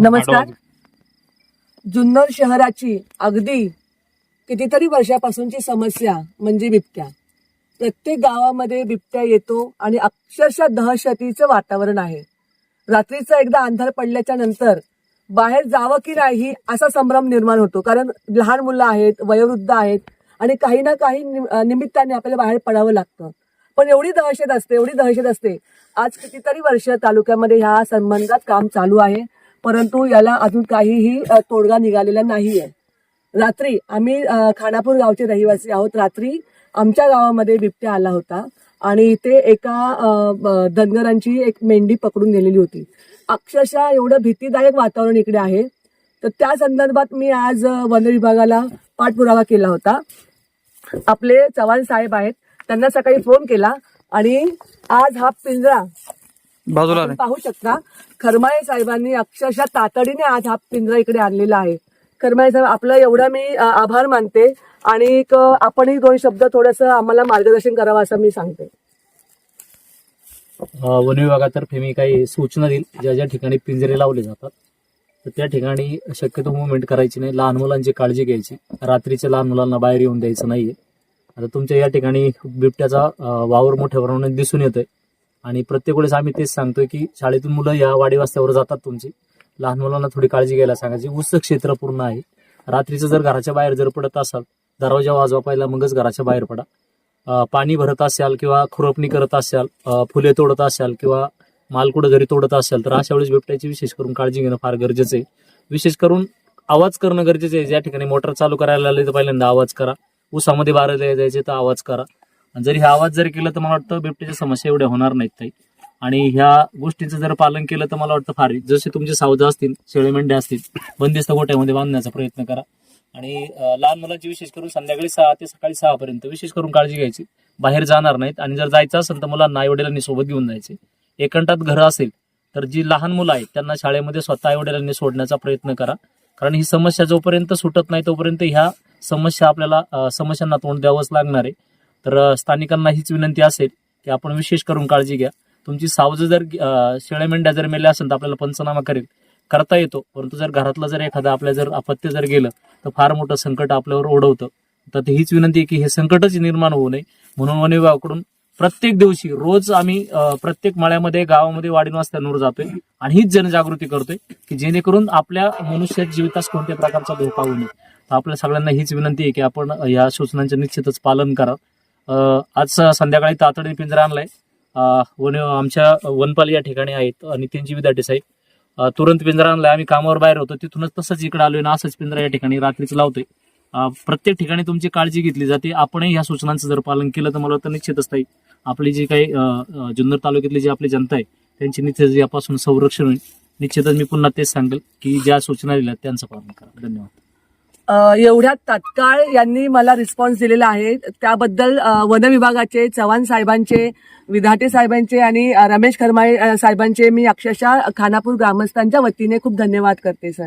नमस्कार. जुन्नर शहराची अगदी कितीतरी वर्षापासूनची समस्या म्हणजे बिबट्या. प्रत्येक गावामध्ये बिबट्या येतो आणि अक्षरशः दहशतीचं वातावरण आहे. रात्रीचा एकदा अंधार पडल्याच्या नंतर बाहेर जावं की नाही असा संभ्रम निर्माण होतो. कारण लहान मुलं आहेत वयोवृद्ध आहेत आणि काही ना काही निमित्ताने आपल्याला बाहेर पडावं लागतं. पण एवढी दहशत असते एवढी दहशत असते. आज कितीतरी वर्ष तालुक्यामध्ये ह्या संबंधात काम चालू आहे. परंतु याला अजून काहीही तोडगा निघालेला नाहीये. रात्री आम्ही खानापूर गावचे रहिवासी आहोत. रात्री आमच्या गावामध्ये बिबट्या आला होता आणि इथे एका धनगरांची एक मेंढी पकडून गेलेली होती. अक्षरशः एवढं भीतीदायक वातावरण इकडे आहे. तर त्या संदर्भात मी आज वन विभागाला पाठपुरावा केला होता. आपले चव्हाण साहेब आहेत. त्यांना सकाळी फोन केला आणि आज हा पिंजरा बाजूला आपण पाहू शकता खरमाळे साहेबांनी अक्षरशः तातडीने आज हा पिंजरा इकडे आणलेला आहे. खरमाळे साहेब आपलं एवढा मी अ, आभार मानते आणि एक, अ, आपणही दोन शब्द थोडस आम्हाला मार्गदर्शन करावं असं मी सांगते. अ, वन विभागातर्फे मी काही सूचना देईल. ज्या ज्या ठिकाणी पिंजरे लावले जातात तर त्या ठिकाणी शक्यतो मुवमेंट करायची नाही. लहान मुलांची काळजी घ्यायची. रात्रीच्या लहान मुलांना बाहेर येऊन द्यायचं नाहीये. आता तुमच्या या ठिकाणी बिबट्याचा अ, वावर मोठ्या प्रमाणात दिसून येतोय. आणि प्रत्येक वेळेस आम्ही तेच सांगतोय की शाळेतून मुलं या वाडी वास्त्यावर जातात तुमची. लहान मुलांना थोडी काळजी घ्यायला सांगायची उच्च क्षेत्र पूर्ण आहे रात्रीचं जर घराच्या बाहेर जर पडत असाल दरवाजा वाजवा पहिला मगच घराच्या बाहेर पडा. पाणी भरत असाल किंवा खुरपणी करत असाल फुले तोडत असाल किंवा माल कुठं जरी तोडत असाल तर अशा वेळेस बिबट्याची विशेष करून काळजी घेणं फार गरजेचं आहे. विशेष करून आवाज करणं गरजेचं आहे. ज्या ठिकाणी मोटर चालू करायला आले तर पहिल्यांदा आवाज करा. उसामध्ये बारा जायचे तर आवाज करा. जरी हा आवाज जर केला तर मला वाटतं बिबट्याच्या समस्या एवढ्या होणार नाहीत काही आणि ह्या गोष्टींचं जर पालन केलं तर मला वाटतं फार जसे तुमचे सावजा असतील शेळे मेंढ्या असतील बंदिस्त गोट्यामध्ये बांधण्याचा प्रयत्न करा. आणि लहान मुलांची विशेष करून संध्याकाळी सहा ते सकाळी सहा पर्यंत विशेष करून काळजी घ्यायची. बाहेर जाणार नाहीत आणि जर जायचं असेल तर मुलांना आई वडिलांनी सोबत घेऊन जायचे. एकंटात घरं असेल तर जी लहान मुलं आहेत त्यांना शाळेमध्ये स्वतः आई वडिलांनी सोडण्याचा प्रयत्न करा. कारण ही समस्या जोपर्यंत सुटत नाही तोपर्यंत ह्या समस्या आपल्याला समस्यांना तोंड द्यावंच लागणार आहे. तर स्थानिकांना हीच विनंती असेल की आपण विशेष करून काळजी घ्या. तुमची सावज जर शेळ्या मेंढ्या जर मेल्या असेल तर आपल्याला पंचनामा करेल. करता येतो परंतु जर घरातलं जर एखादं आपल्या जर अपत्य जर गेलं तर फार मोठं संकट आपल्यावर ओढवतं. तर हीच विनंती आहे की हे संकटच निर्माण होऊ नये. म्हणून वन विभागाकडून प्रत्येक दिवशी रोज आम्ही प्रत्येक मळ्यामध्ये गावामध्ये वाढीन वाजतांवर जातोय आणि हीच जनजागृती करतोय की जेणेकरून आपल्या मनुष्यात जीवितास कोणत्या प्रकारचा धोका होऊ नये. तर आपल्या सगळ्यांना हीच विनंती आहे की आपण या सूचनांचं निश्चितच पालन करा आज संध्याकाळी तातडीने पिंजरा आणलाय. वन आमच्या वनपाल या ठिकाणी आहेत नितीनजी विद्यार्थी साहेब. तुरंत पिंजरा आणलाय. आम्ही कामावर बाहेर होतो. तिथूनच तसंच इकडे आलोय ना असंच पिंजरा या ठिकाणी रात्रीच लावतोय. प्रत्येक ठिकाणी तुमची काळजी घेतली जाते. आपणही ह्या सूचनांचं जर पालन केलं तर मला वाटतं निश्चितच ताई आपली जी काही जुन्नर तालुक्यातली जी आपली जनता आहे त्यांची निश्चित यापासून संरक्षण होईल. निश्चितच मी पुन्हा तेच सांगेल की ज्या सूचना दिल्या त्यांचं पालन करा. धन्यवाद. एवढ्या तत्काळ तात्काळ यांनी मला रिस्पॉन्स दिलेला आहे. त्याबद्दल वन विभागाचे चव्हाण साहेबांचे विधाटे साहेबांचे आणि रमेश खरमाळे साहेबांचे मी अक्षरशः खानापूर ग्रामस्थांच्या वतीने खूप धन्यवाद करते सर.